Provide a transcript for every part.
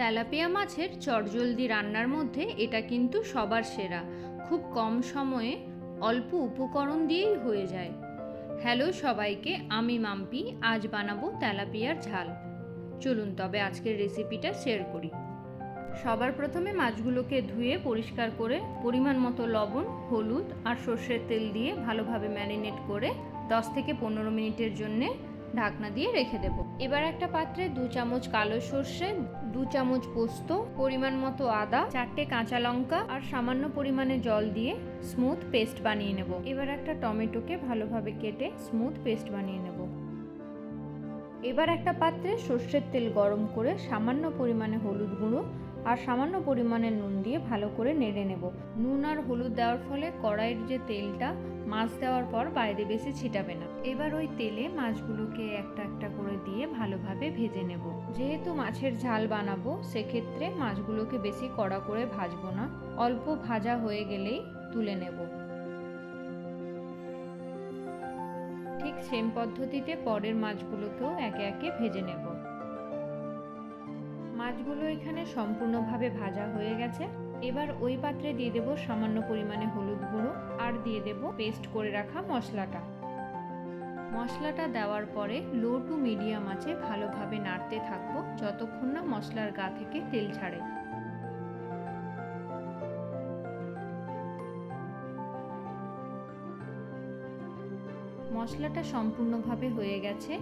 Tilapia মাছের চটজলদি রান্নার মধ্যে এটা কিন্তু সবার সেরা। খুব কম সময়ে অল্প উপকরণ দিয়েই হয়ে যায়। হ্যালো সবাইকে, আমি মাম্পি, আজ বানাবো তেলাপিয়ার ঝাল। চলুন তবে আজকের রেসিপিটা শেয়ার করি। সবার প্রথমে মাছগুলোকে ধুয়ে পরিষ্কার করে পরিমাণ মতো লবণ, হলুদ আর সর্ষের তেল দিয়ে ভালোভাবে ম্যারিনেট করে 10 থেকে পনেরো মিনিটের জন্যে ঢাকনা দিয়ে রেখে দেব। এবার একটা পাত্রে দু চামচ কালো সর্ষে, দু চামচ পোস্ত, পরিমাণ মতো আদা, চারটে কাঁচা লঙ্কা আর সামান্য পরিমাণে জল দিয়ে স্মুথ পেস্ট বানিয়ে নেব। এবার একটা টমেটোকে ভালোভাবে কেটে স্মুথ পেস্ট বানিয়ে নেব। এবার একটা পাত্রে সর্ষের তেল গরম করে সামান্য পরিমাণে হলুদ গুঁড়ো আর সামান্য পরিমাণে নুন দিয়ে ভালো করে নেড়ে নেব। নুন আর হলুদ দেওয়ার ফলে কড়াইয়ের যে তেলটা, মাছ দেওয়ার পর বাইরে বেশি ছিটাবে না। এবার ওই তেলে মাছগুলোকে একটা একটা করে দিয়ে ভালোভাবে ভেজে নেব। যেহেতু মাছের ঝাল বানাবো, সেক্ষেত্রে মাছগুলোকে বেশি কড়া করে ভাজবো না। অল্প ভাজা হয়ে গেলেই তুলে নেব। ঠিক সেম পদ্ধতিতে পরের মাছগুলোকেও একে একে ভেজে নেব। মাছগুলো এখানে সম্পূর্ণভাবে ভাজা হয়ে গেছে। এবার ওই পাত্রে দিয়ে দেব সামান্য পরিমাণে হলুদ গুঁড়ো আর দিয়ে দেব পেস্ট করে রাখা মশলাটা। মশলাটা দেওয়ার পরে লো টু মিডিয়াম আছে ভালোভাবে নাড়তে থাকব যতক্ষণ না মশলার গা থেকে তেল ছাড়ে। মশলাটা সম্পূর্ণভাবে হয়ে গেছে।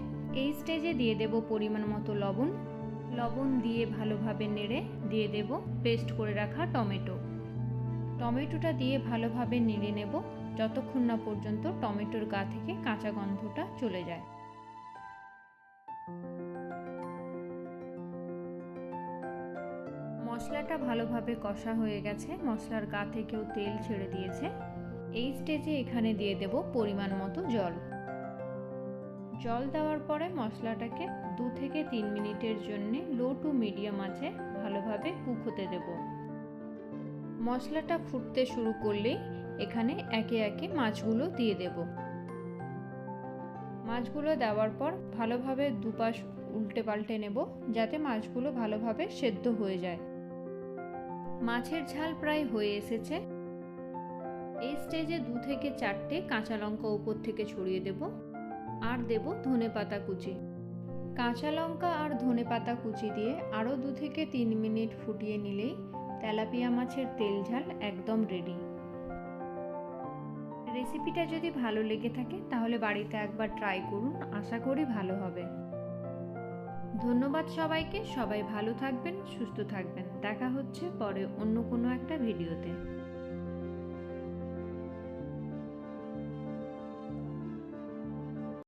এই স্টেজে দিয়ে দেব পরিমাণ মতো লবণ। লবণ দিয়ে ভালোভাবে নেড়ে দিয়ে দেব, পেস্ট করে রাখা টমেটো। টমেটোটা দিয়ে ভালোভাবে নেড়ে নেব, যতক্ষণ না পর্যন্ত টমেটোর গা থেকে কাঁচা গন্ধটা চলে যায়। মশলাটা ভালোভাবে কষা হয়ে গেছে, মশলার গা থেকেও তেল ছেড়ে দিয়েছে। এই স্টেজে এখানে দিয়ে দেব পরিমাণ মতো জল। জল দেওয়ার পরে মশলাটাকে দু থেকে তিন মিনিটের জন্য লো টু মিডিয়াম আছে ভালোভাবে কুক হতে দেব। মশলাটা ফুটতে শুরু করলেই এখানে একে একে মাছগুলো দিয়ে দেব। মাছগুলো দেওয়ার পর ভালোভাবে দুপাশ উল্টে পাল্টে নেব, যাতে মাছগুলো ভালোভাবে সেদ্ধ হয়ে যায়। মাছের ঝাল প্রায় হয়ে এসেছে। এই স্টেজে দু থেকে চারটে কাঁচা লঙ্কা উপর থেকে ছড়িয়ে দেব। আর দেব ধনে পাতা কুচি। কাঁচা লঙ্কা আর ধনে পাতা কুচি দিয়ে আরও দু থেকে তিন মিনিট ফুটিয়ে নিলেই তেলাপিয়া মাছের তেল ঝাল একদম রেডি রেসিপিটা যদি ভালো লেগে থাকে, তাহলে বাড়িতে একবার ট্রাই করুন, আশা করি ভালো হবে। ধন্যবাদ সবাইকে, সবাই ভালো থাকবেন, সুস্থ থাকবেন। দেখা হচ্ছে পরে অন্য কোনো একটা ভিডিওতে